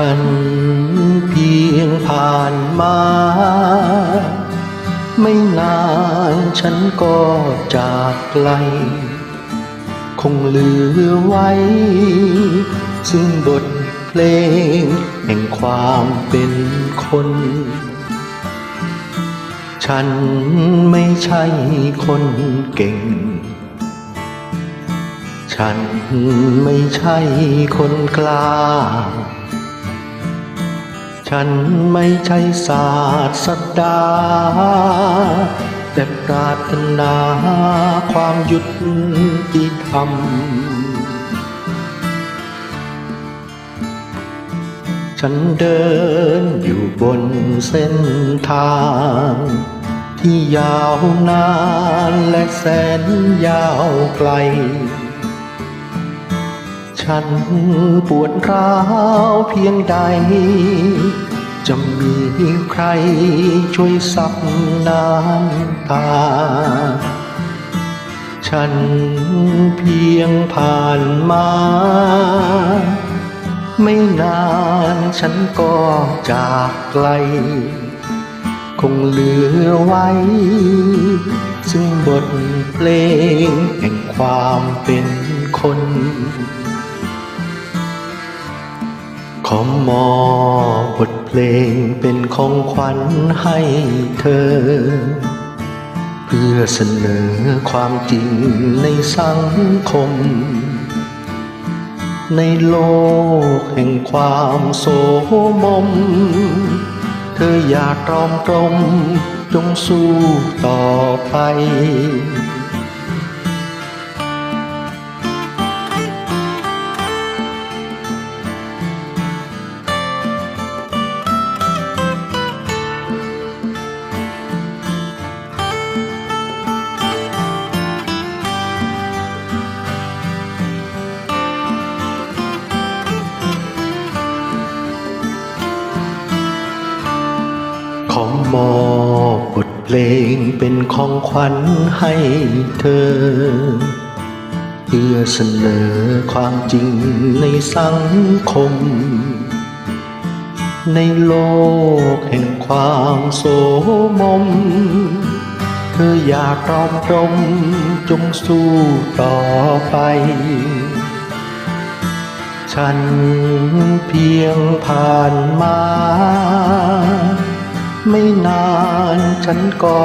ฉันเพียงผ่านมา ไม่นานฉันก็จากไกล คงเหลือไว้ ซึ่งบทเพลงแห่งความเป็นคน ฉันไม่ใช่คนเก่ง ฉันไม่ใช่คนกล้า ฉันไม่ใช่ศาสดา แต่ปรารถนาความยุติธรรมฉันเดินอยู่บนเส้นทาง ที่ยาวนานและแสนยาวไกล ฉันปวดร้าวเพียงใด จะมีใครช่วยซับน้ำตา ฉันเพียงผ่านมา ไม่นานฉันก็จากไกล คงเหลือไว้ ซึ่งบทเพลงแห่งความเป็นคน ขอมอบทเพลงเป็นของขวัญให้เธอ เพื่อเสนอความจริงในสังคม ในโลกแห่งความโสมม เธออย่าตรอมตรมจงสู้ต่อไป ขอมอบบทเพลงเป็นของขวัญให้เธอ เพื่อเสนอความจริงในสังคม ในโลกแห่งความโสมม เธออย่าตรอมตรมจงสู้ต่อไปฉันเพียงผ่านมา ฉันก็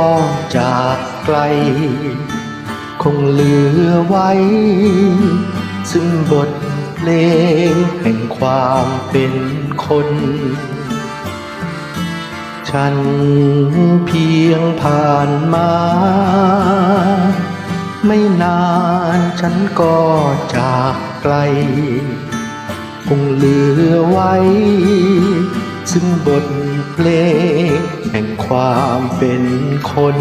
จากไกล คงเหลือไว้ ซึ่งบทเพลงแห่งความเป็นคน ฉันเพียงผ่านมา ไม่นานฉันก็จากไกล คงเหลือไว้ ซึ่งบทเพลง ความเป็นคน